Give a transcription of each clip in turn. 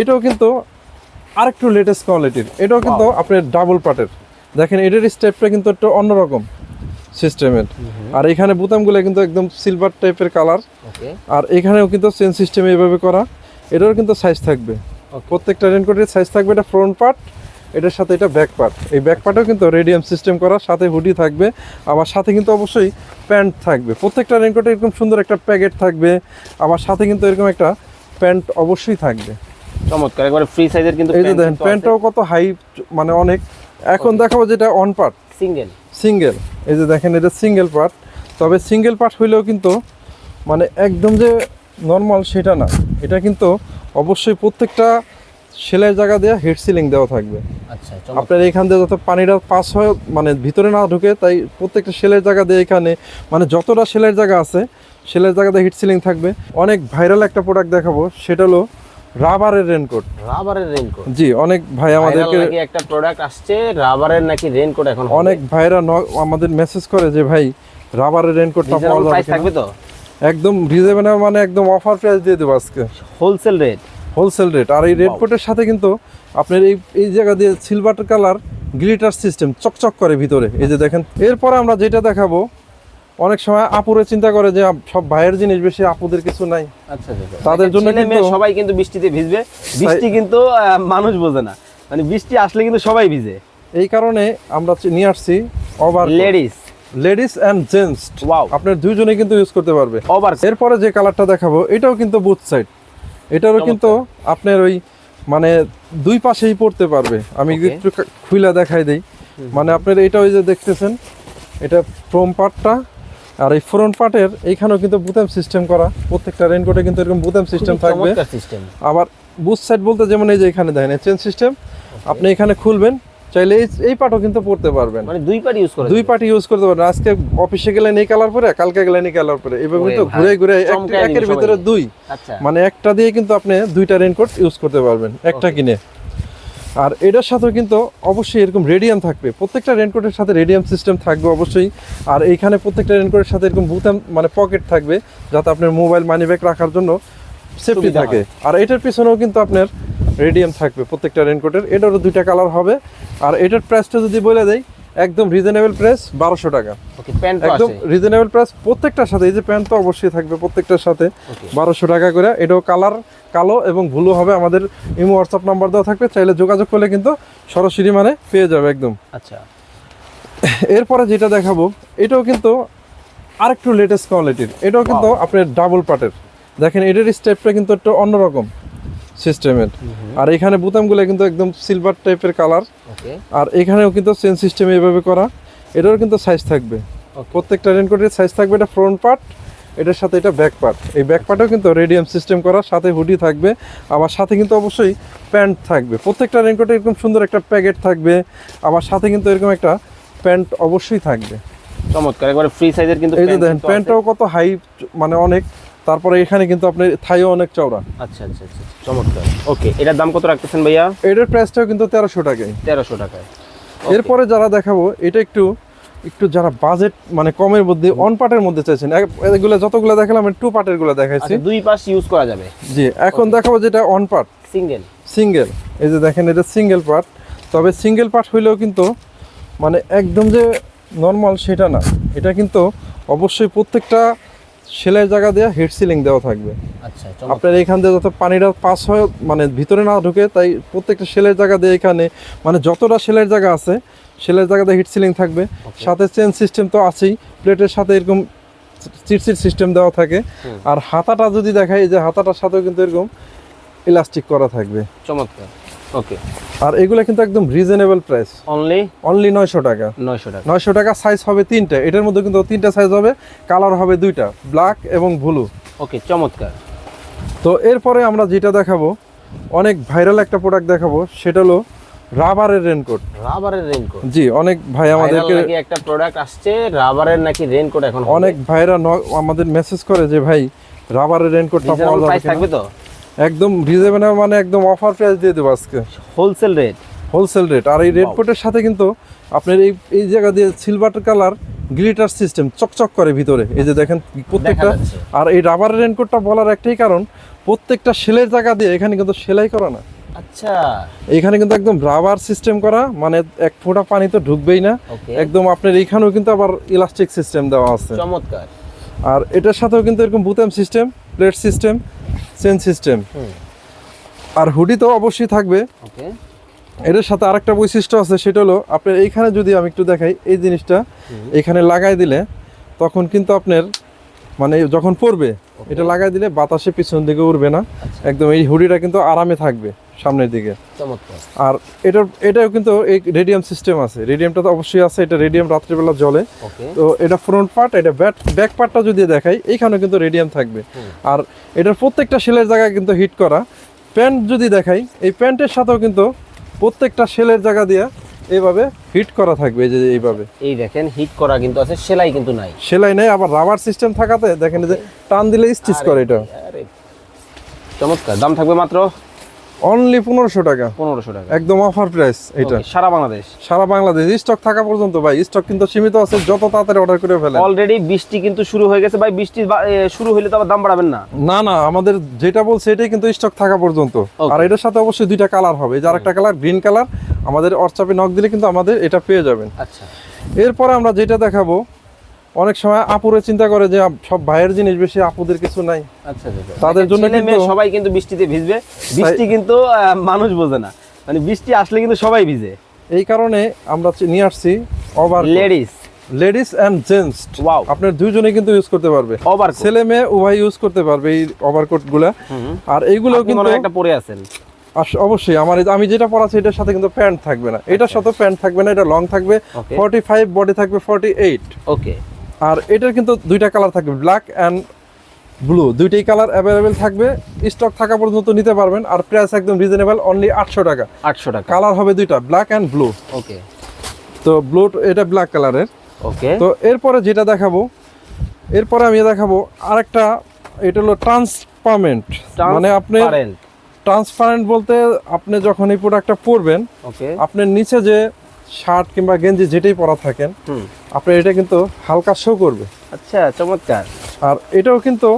এটাও কিন্তু আরেকটু লেটেস্ট কোয়ালিটির এটাও কিন্তু আপনার ডাবল পার্টের দেখেন এটার স্টেপটা কিন্তু একটু অন্যরকম সিস্টেমের আর এখানে বোতামগুলো কিন্তু একদম সিলভার টাইপের কালার আর এখানেও কিন্তু চেন সিস্টেম এইভাবে করা। এটারও কিন্তু সাইজ থাকবে। প্রত্যেকটা রেনকোটের সাইজ থাকবে। এটা ফ্রন্ট পার্ট এটার সাথে এটা ব্যাক পার্ট এই ব্যাক পার্টও কিন্তু রেডিয়াম সিস্টেম করা। সাথে হুডি থাকবে। আবার সাথে কিন্তু অবশ্যই প্যান্ট থাকবে। প্রত্যেকটা রেনকোটে এরকম সুন্দর একটা প্যাকেট থাকবে। আবার সাথে কিন্তু এরকম একটা প্যান্ট অবশ্যই থাকবে। চমৎকার একবারে ফ্রি সাইজের কিন্তু এই যে দেখেন প্যান্টটাও কত হাই মানে অনেক। এখন দেখাবো যেটা অন পার্ট সিঙ্গেল সিঙ্গেল এই যে দেখেন এটা সিঙ্গেল পার্ট তবে সিঙ্গেল পার্ট হইলেও কিন্তু মানে একদম যে নর্মাল সেটা না। এটা কিন্তু অবশ্যই প্রত্যেকটা সেলাই জায়গা দেওয়া হেড সিলিং দেওয়া থাকবে। আচ্ছা আপনার এখান দিয়ে যত পানিটা পাস হয় মানে ভিতরে না ঢুকে তাই প্রত্যেকটা সেলের জায়গা দিয়ে এখানে মানে যতটা সেলের জায়গা আছে সেলের জায়গাতে হিট সিলিং থাকবে। অনেক ভাইরাল একটা প্রোডাক্ট দেখাবো সেটা হলো রাবারের রেনকোট রাবারের রেইনকোট জি অনেক ভাই আমাদেরকে নাকি একটা প্রোডাক্ট আসছে রাবারের নাকি রেইনকোট এখন অনেক ভাইরা আমাদের মেসেজ করে যে ভাই রাবারের রেনকোটটা পাওয়া যাবে থাকবে তো? একদম রিজনেবল মানে একদম অফার প্রাইস দিয়ে দেবো আজকে। হোলসেল রেট হোলসেল রেট আর এই রেনকোটের সাথে কিন্তু আপনার এই এই জায়গা দিয়ে সিলভার কালার গ্লিটার সিস্টেম চকচক করে ভিতরে। এই যে দেখেন এরপরে আমরা যেটা দেখাবো অনেক সময় আপুরে চিন্তা করে যে সব ভাইয়ের জিনিস বেশি আপুদের কিছু নাই। আচ্ছা আচ্ছা। তাদের জন্য সবাই কিন্তু বৃষ্টিতে ভিজবে। বৃষ্টি কিন্তু মানুষ বোঝে না। মানে বৃষ্টি আসলে কিন্তু সবাই ভিজে। এই কারণে আমরা নিয়ে আসছি over ladies ladies and gents Wow. আপনার দুইজনে কিন্তু ইউজ করতে পারবে। ওভার এরপরে যে কালারটা দেখাবো এটাও কিন্তু বুথ সাইড এটারও কিন্তু আপনার ওই মানে দুই পাশেই পড়তে পারবে। আমি. একটু খুইলা দেখাই দেই। মানে আপনার এটা ওই যে দেখতেছেন এটা ফ্রম পার্টটা আর এই ফ্রন্ট পার্টের এইখানেও কিন্তু বুতাম সিস্টেম করা। প্রত্যেকটা রেনকোটে কিন্তু এরকম বুতাম সিস্টেম থাকবে। আবার বুথ সাইড বলতে যেমন এই যে এখানে দেখেন চেন সিস্টেম আপনি এখানে খুলবেন চাইলে এই এই পার্টও কিন্তু পড়তে পারবেন। মানে দুই পার্ট ইউজ করে দুই পার্টি ইউজ করতে পারবেন। আজকে অফিসে গেলে নেই কালার পরে কালকে গেলে নেই কালার পরে। এভাবে কিন্তু ঘুরে ঘুরে এক- একের ভিতরে দুই। আচ্ছা। মানে একটা দিয়ে কিন্তু আপনি দুইটা রেনকোট ইউজ করতে পারবেন একটা কিনে। আর এটার সাথেও কিন্তু অবশ্যই এরকম রেডিয়াম থাকবে। প্রত্যেকটা রেনকোটের সাথে রেডিয়াম সিস্টেম থাকবে অবশ্যই। আর এইখানে প্রত্যেকটা রেনকোটের সাথে এরকম বুতাম মানে পকেট থাকবে যাতে আপনার মোবাইল মানি ব্যাগ রাখার জন্য সেফটি থাকে। আর এটার পিছনেও কিন্তু আপনার রেডিয়াম থাকবে প্রত্যেকটা রেনকোটের। এটারও দুইটা কালার হবে। আর এটার প্রাইসটা যদি বলে দেই একদম রিজনেবল প্রাইস বারোশো টাকা। একদম রিজনেবল প্রাইস প্রত্যেকটার সাথে এই যে প্যান্ট তো অবশ্যই থাকবে প্রত্যেকটার সাথে. বারোশো টাকা করে। এটাও কালার কালো এবং ব্লু হবে আমাদের ইমো হোয়াটসঅ্যাপ নাম্বার দেওয়া থাকবে চাইলে যোগাযোগ করলে কিন্তু সরাসরি মানে পেয়ে যাবে একদম। আচ্ছা। এরপরে যেটা দেখাবো এটাও কিন্তু আরেকটু লেটেস্ট কোয়ালিটির এটাও কিন্তু আপনার ডাবল পার্টের দেখেন এটার স্টেপটা কিন্তু একটু অন্যরকম। সিস্টেমের। আর এখানে বোতামগুলো কিন্তু একদম সিলভার টাইপের কালার আর এখানেও কিন্তু চেন সিস্টেম এভাবে করা। এটারও কিন্তু সাইজ থাকবে. প্রত্যেকটা রেনকোটের সাইজ থাকবে এটা ফ্রন্ট পার্ট এটার সাথে এটা ব্যাক পার্ট এই ব্যাক পার্টও কিন্তু রেডিয়াম সিস্টেম করা সাথে হুডি থাকবে। আবার সাথে কিন্তু অবশ্যই প্যান্ট থাকবে। প্রত্যেকটা রেনকোটে এরকম সুন্দর একটা প্যাকেট থাকবে। আবার সাথে কিন্তু এরকম একটা প্যান্ট অবশ্যই থাকবে। চমৎকার। একবারে ফ্রি সাইজের কিন্তু এই দেখেন প্যান্টটাও কত হাই মানে অনেক তারপরে এখানে কিন্তু আপনার থাইও অনেক চওড়া। আচ্ছা আচ্ছা আচ্ছা চমৎকার। ওকে এটার দাম কত রাখতেছেন ভাইয়া? এটার প্রাইসটাও কিন্তু তেরোশো টাকায়। তেরোশো টাকায়। এরপরে যারা দেখাবো এটা একটু একটু যারা বাজেট মানে কমের মধ্যে অন পার্টের মধ্যে চাইছেন এগুলো যতগুলো দেখালাম টু পার্টেরগুলো দেখাইছি। আচ্ছা দুই পাশ ইউজ করা যাবে। জি এখন দেখাবো যেটা অন পার্ট সিঙ্গেল সিঙ্গেল এই যে দেখেন এটা সিঙ্গেল পার্ট তবে সিঙ্গেল পার্ট হইলেও কিন্তু মানে একদম যে নর্মাল সেটা না। এটা কিন্তু অবশ্যই প্রত্যেকটা সেলাই জায়গা দেওয়া হেড সিলিং দেওয়া থাকবে। আচ্ছা আপনার এখান দিয়ে যত পানিটা পাস হয় মানে ভিতরে না ঢুকে তাই প্রত্যেকটা সেলের জায়গা দিয়ে এখানে মানে যতটা সেলের জায়গা আছে সেলের জায়গাতে হিট সিলিং থাকবে। সাথে চেন সিস্টেম তো আছেই প্লেটের সাথে এরকম চিটচিট সিস্টেম দেওয়া থাকে। আর হাতাটা যদি দেখাই এই যে হাতাটার সাথেও কিন্তু এরকম ইলাস্টিক করা থাকবে। চমৎকার। ওকে আর এগুলো কিন্তু একদম রিজনেবল প্রাইস অনলি অনলি নয়শো টাকা। নয়শো টাকা। নয়শো টাকা সাইজ হবে তিনটা। এটার মধ্যে কিন্তু তিনটা সাইজ হবে কালার হবে দুইটা ব্ল্যাক এবং ব্লু ওকে চমৎকার। তো এরপরে আমরা যেটা দেখাবো অনেক ভাইরাল একটা প্রোডাক্ট দেখাবো সেটা হলো রাবারের রেনকোট রাবারের রেইনকোট জি অনেক ভাই আমাদেরকে নাকি একটা প্রোডাক্ট আসছে রাবারের নাকি রেইনকোট এখন অনেক ভাইরা আমাদের মেসেজ করে যে ভাই রাবারের কিনা? থাকবে তো? একদম রিজনেবল মানে একদম অফার প্রাইস দিয়ে দেবো আজকে। হোলসেল রেট হোলসেল রেট আর এই রেড রেনকোটের সাথে কিন্তু আপনার এই এই জায়গা দিয়ে সিলভার কালার গ্লিটার সিস্টেম চকচক করে ভিতরে। এই যে দেখেন প্রত্যেকটা আর এই রাবারের রেনকোটটা বলার একটাই কারণ প্রত্যেকটা সেলের জায়গা দিয়ে এখানে কিন্তু সেলাই করা না। আচ্ছা। এখানে কিন্তু একদম রাবার সিস্টেম করা মানে এক ফোঁটা পানি তো ঢুকবেই না। একদম আপনার এইখানেও কিন্তু আবার ইলাস্টিক সিস্টেম দেওয়া আছে। চমৎকার। আর এটার সাথেও কিন্তু এরকম বুতাম system plate system chain system. আর হুডি তো অবশ্যই থাকবে। এটার সাথে আরেকটা বৈশিষ্ট্য আছে সেটা হলো আপনার এইখানে যদি আমি একটু দেখাই এই জিনিসটা এখানে লাগাই দিলে তখন কিন্তু আপনার মানে যখন পড়বে এটা লাগাই দিলে বাতাসে পিছন দিকে উড়বে না। একদম এই হুডিটা কিন্তু আরামে থাকবে। সামনের দিকে। আর এটার এটাও কিন্তু এই রেডিয়াম সিস্টেম আছে। রেডিয়ামটা তো অবশ্যই আছে এটা রেডিয়াম রাত্রিবেলা জ্বলে। ওকে তো এটা ফ্রন্ট পার্ট এটা ব্যাট ব্যাক পার্টটা যদি দেখাই এইখানেও কিন্তু রেডিয়াম থাকবে। আর এটার প্রত্যেকটা সেলের জায়গায় কিন্তু হিট করা। প্যান্ট যদি দেখাই এই প্যান্টের সাথেও কিন্তু প্রত্যেকটা সেলের জায়গা দিয়ে এইভাবে হিট করা থাকবে এই যে এইভাবে। এই দেখেন হিট করা কিন্তু আছে সেলাই কিন্তু নাই। সেলাই নাই আবার রাবার সিস্টেম থাকাতে দেখেন যে টান দিলে স্টিচ করে এটা। চমৎকার। দাম থাকবে মাত্র অনলি পনেরোশো টাকা। পনেরোশো টাকা। একদম অফার প্রাইস এটা। সারা বাংলাদেশ? সারা বাংলাদেশ। স্টক থাকা পর্যন্ত ভাই স্টক কিন্তু সীমিত আছে যত তাড়াতাড়ি অর্ডার করে ফেলেন। অলরেডি বৃষ্টি কিন্তু শুরু হয়ে গেছে ভাই বৃষ্টি শুরু হইলে তো আবার দাম বাড়াবেন না। না না আমাদের যেটা বলছে এটাই কিন্তু স্টক থাকা পর্যন্ত। আর এটার সাথে অবশ্যই দুইটা কালার হবে। যার একটা কালার গ্রিন কালার আমাদের হোয়াটসঅ্যাপে নক দিলে কিন্তু আমাদের এটা পেয়ে যাবেন। আচ্ছা। এরপরে আমরা যেটা দেখাবো অনেক সময় আপুরে চিন্তা করে যে সব ভাইয়ের জিনিস বেশি আপুদের কিছু নাই। আচ্ছা আচ্ছা। তাদের জন্য সবাই কিন্তু বৃষ্টিতে ভিজবে। বৃষ্টি কিন্তু মানুষ বোঝে না। মানে বৃষ্টি আসলে কিন্তু সবাই ভিজে। এই কারণে আমরা নিয়ে আসছি over ladies ladies and gents Wow. আপনার দুইজনে কিন্তু ইউজ করতে পারবে। ওভার ছেলে মেয়ে উভয় ইউজ করতে পারবে এই ওভারকোটগুলা। আর এইগুলো কিন্তু একটা পরে আছেন। অবশ্যই আমার আমি যেটা পড়াচ্ছি এটার সাথে কিন্তু প্যান্ট থাকবে না। এটার সাথে প্যান্ট থাকবে না এটা লং থাকবে. ফর্টি ফাইভ বডি থাকবে ফর্টি এইট ওকে আর এটার কিন্তু দুইটা কালার থাকবে ব্ল্যাক অ্যান্ড ব্লু দুইটাই কালার অ্যাভেলেবেল থাকবে স্টক থাকা পর্যন্ত নিতে পারবেন আর প্রাইস একদম রিজনেবল অনলি আটশো টাকা। আটশো টাকা। কালার হবে দুইটা ব্ল্যাক অ্যান্ড ব্লু ওকে তো ব্লু এটা ব্ল্যাক কালারের ওকে তো এরপরে যেটা দেখাবো এরপরে আমি দেখাবো আরেকটা এটা হলো ট্রান্সপারমেন্ট মানে আপনি ট্রান্সপারেন্ট বলতে আপনি যখন এই প্রোডাক্টটা পরবেন ওকে আপনার নিচে যে শার্ট কিংবা গেঞ্জি যেটাই পরা থাকেন আপনার এটা কিন্তু হালকা শো করবে। আচ্ছা চমৎকার। আর এটাও কিন্তু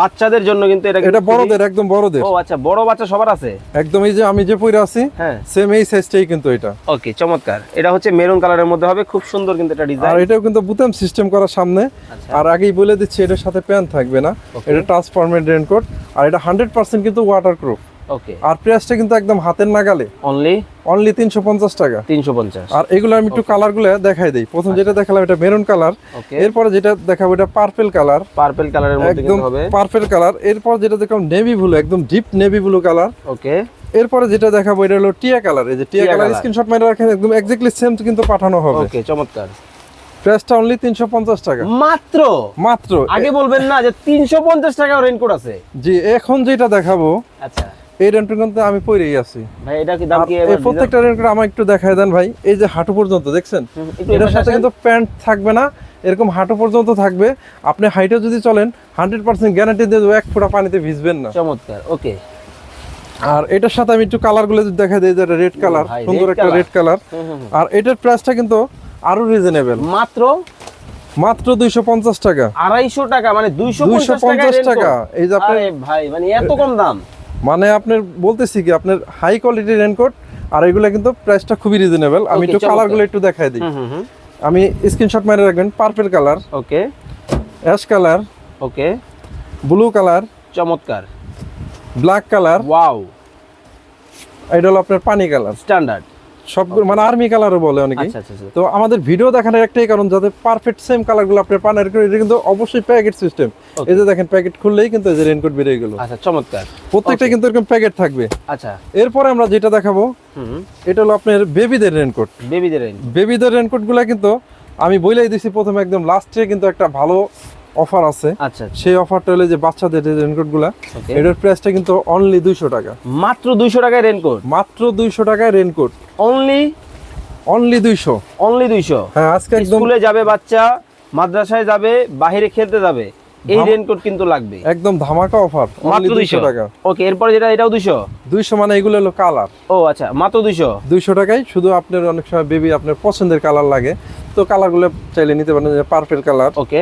বাচ্চাদের জন্য কিন্তু এটা এটা বড়দের একদম বড়দের। ও আচ্ছা বড় বাচ্চা সবার আছে? একদম এই যে আমি যে পরে আছি হ্যাঁ। সেম এই সাইজটাই কিন্তু এটা। ওকে চমৎকার। এটা হচ্ছে মেরুন কালারের মধ্যে হবে খুব সুন্দর কিন্তু এটা ডিজাইন আর এটাও কিন্তু বুতাম সিস্টেম করা সামনে। আচ্ছা। আর আগেই বলে দিচ্ছি এটার সাথে প্যান্ট থাকবে না। এটা ট্রান্সফরমেন্ট রেনকোট আর এটা হান্ড্রেড পার্সেন্ট কিন্তু ওয়াটার প্রুফ ওকে আর প্রাইসটা কিন্তু একদম হাতের নাগালে। অনলি অনলি তিনশো পঞ্চাশ টাকা। তিনশো পঞ্চাশ। আর এগুলো আমি একটু কালারগুলো দেখাই দিই। প্রথম যেটা দেখালাম এটা মেরুন কালার এরপরে যেটা দেখাবো এটা পার্পেল কালার পার্পল কালারের মধ্যে একদম পার্পেল কালার এরপর যেটা দেখলাম নেভি ব্লু একদম deep navy blue colour okay এরপরে যেটা দেখাবো এটা হলো টিয়া কালার এই যে টিয়া কালার। স্ক্রিনশট মেরে রাখেন একদম এক্স্যাক্টলি সেম কিন্তু পাঠানো হবে। ওকে চমৎকার। প্রাইসটা অনলি তিনশো পঞ্চাশ টাকা। মাত্র? মাত্র। আগে বলবেন না যে তিনশো পঞ্চাশ টাকা রেনকোট আছে। জি এখন যেটা দেখাবো আচ্ছা। এই রেন্টটা কিন্তু আমি পরেই আছি। ভাই এটা কি দাম কি এই প্রত্যেকটা রেন্টটা আমার একটু দেখায় দেন ভাই। এই যে হাঁটু পর্যন্ত দেখছেন? এটার সাথে কিন্তু প্যান্ট থাকবে না। এরকম হাঁটু পর্যন্ত থাকবে। আপনি হাইটে যদি চলেন হান্ড্রেড পার্সেন্ট গ্যারান্টি দিয়ে দেবো এক ফোঁটা পানিতে ভিজবেন না। চমৎকার ওকে। আর এটার সাথে আমি একটু কালারগুলো যদি দেখা দিই যে রেড কালার সুন্দর একটা রেড কালার। আর এটার প্রাইসটা কিন্তু আরও রিজনেবল মাত্র? মাত্র দুইশো পঞ্চাশ টাকা। আড়াইশো টাকা মানে দুইশো 250 টাকা। এই যে ভাই মানে এত কম দাম? মানে আপনার বলতেছি কি আপনার হাই কোয়ালিটির রেনকোট আর এগুলো কিন্তু প্রাইসটা খুবই রিজনেবল আমি একটু কালারগুলো একটু দেখাই দিই। আমি স্ক্রিনশট মেরে রাখবেন purple colour okay ash colour okay blue colour চমৎকার। ব্ল্যাক কালার ওয়াও এটা হলো আপনার পানি কালার স্ট্যান্ডার্ড সবগুলো মানে আর্মি কালারও বলে অনেকে আচ্ছা আচ্ছা আচ্ছা। তো আমাদের ভিডিও দেখানোর একটাই কারণ যাতে পারফেক্ট সেম কালারগুলো আপনি পান এর এটা কিন্তু অবশ্যই প্যাকেট সিস্টেম. এই যে দেখেন প্যাকেট খুললেই কিন্তু এই যে রেনকোট বেরিয়ে গেল। আচ্ছা চমৎকার। প্রত্যেকটা কিন্তু এরকম প্যাকেট থাকবে। আচ্ছা। এরপরে আমরা যেটা দেখাবো এটা হলো আপনার বেবিদের রেনকোট বেবিদের রেঞ্জ বেবিদের রেনকোটগুলো কিন্তু আমি বলেই দিছি প্রথমে একদম লাস্টে কিন্তু একটা ভালো অফার আছে। আচ্ছা আচ্ছা। সেই অফারটা হলো যে বাচ্চাদের যে রেনকোটগুলো ওকে এটার প্রাইসটা কিন্তু অনলি দুইশো টাকা। মাত্র দুইশো টাকায় রেনকোট মাত্র দুইশো টাকায় রেনকোট অনলি অনলি দুইশো। অনলি দুইশো? হ্যাঁ আজকে একদম স্কুলে যাবে বাচ্চা মাদ্রাসায় যাবে বাইরে খেলতে যাবে এই রেনকোট কিন্তু লাগবে। একদম ধামাকা অফার মাত্র দুইশো দুইশো? টাকা। ওকে এরপরে যেটা এটাও দুইশো? দুইশো মানে এগুলো হলো কালার ও আচ্ছা মাত্র দুইশো? দুইশো টাকায় শুধু আপনার অনেক সময় বেবি আপনার পছন্দের কালার লাগে। তো কালারগুলো চাইলে নিতে পারেন পার্পেল কালার ওকে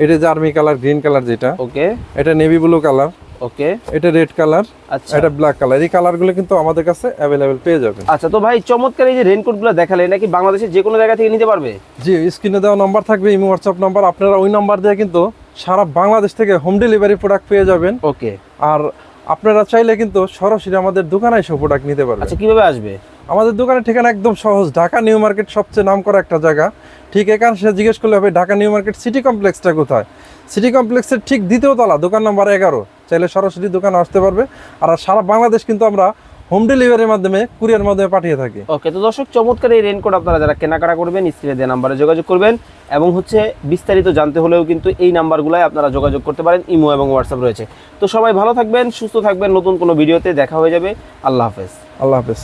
এটা যে আর্মি কালার গ্রিন কালার যেটা ওকে। এটা নেভি ব্লু কালার ওকে। এটা রেড কালার আচ্ছা। এটা ব্ল্যাক কালার। এই কালারগুলো কিন্তু আমাদের কাছে অ্যাভেলেবেল পেয়ে যাবেন। আচ্ছা তো ভাই চমৎকার এই যে রেনকোটগুলো দেখালে নাকি বাংলাদেশের যে কোনো জায়গা থেকে নিতে পারবে? জি স্ক্রিনে দেওয়া নাম্বার থাকবে ইমো হোয়াটসঅ্যাপ নাম্বার আপনারা ওই নাম্বার দিয়ে কিন্তু সারা বাংলাদেশ থেকে হোম ডেলিভারি প্রোডাক্ট পেয়ে যাবেন। ওকে। আর আপনারা চাইলে কিন্তু সরাসরি আমাদের দোকানে এসে প্রোডাক্ট নিতে পারবেন। আচ্ছা কীভাবে আসবে? আমাদের দোকানের ঠিকানা একদম সহজ ঢাকা নিউ মার্কেট সবচেয়ে নাম করা একটা জায়গা। ঠিক এখানে সে জিজ্ঞেস করলে হবে ঢাকা নিউ মার্কেট সিটি কমপ্লেক্সটা কোথায়? সিটি কমপ্লেক্সের ঠিক দ্বিতীয় তলা দোকান নাম্বার এগারো। চাইলে সরাসরি দোকানে আসতে পারবে। আর সারা বাংলাদেশ কিন্তু আমরা হোম ডেলিভারির মাধ্যমে কুরিয়ার মাধ্যমে পাঠিয়ে থাকে। ওকে তো দর্শক চমৎকার এই রেনকোট আপনারা যারা কেনাকাটা করবেন স্ক্রিনে দেওয়া নাম্বারে যোগাযোগ করবেন এবং হচ্ছে বিস্তারিত জানতে হলেও কিন্তু এই নাম্বারগুলোয় আপনারা যোগাযোগ করতে পারেন ইমো এবং হোয়াটসঅ্যাপ রয়েছে। তো সবাই ভালো থাকবেন সুস্থ থাকবেন নতুন কোনো ভিডিওতে দেখা হয়ে যাবে। আল্লাহ হাফেজ। আল্লাহ হাফেজ।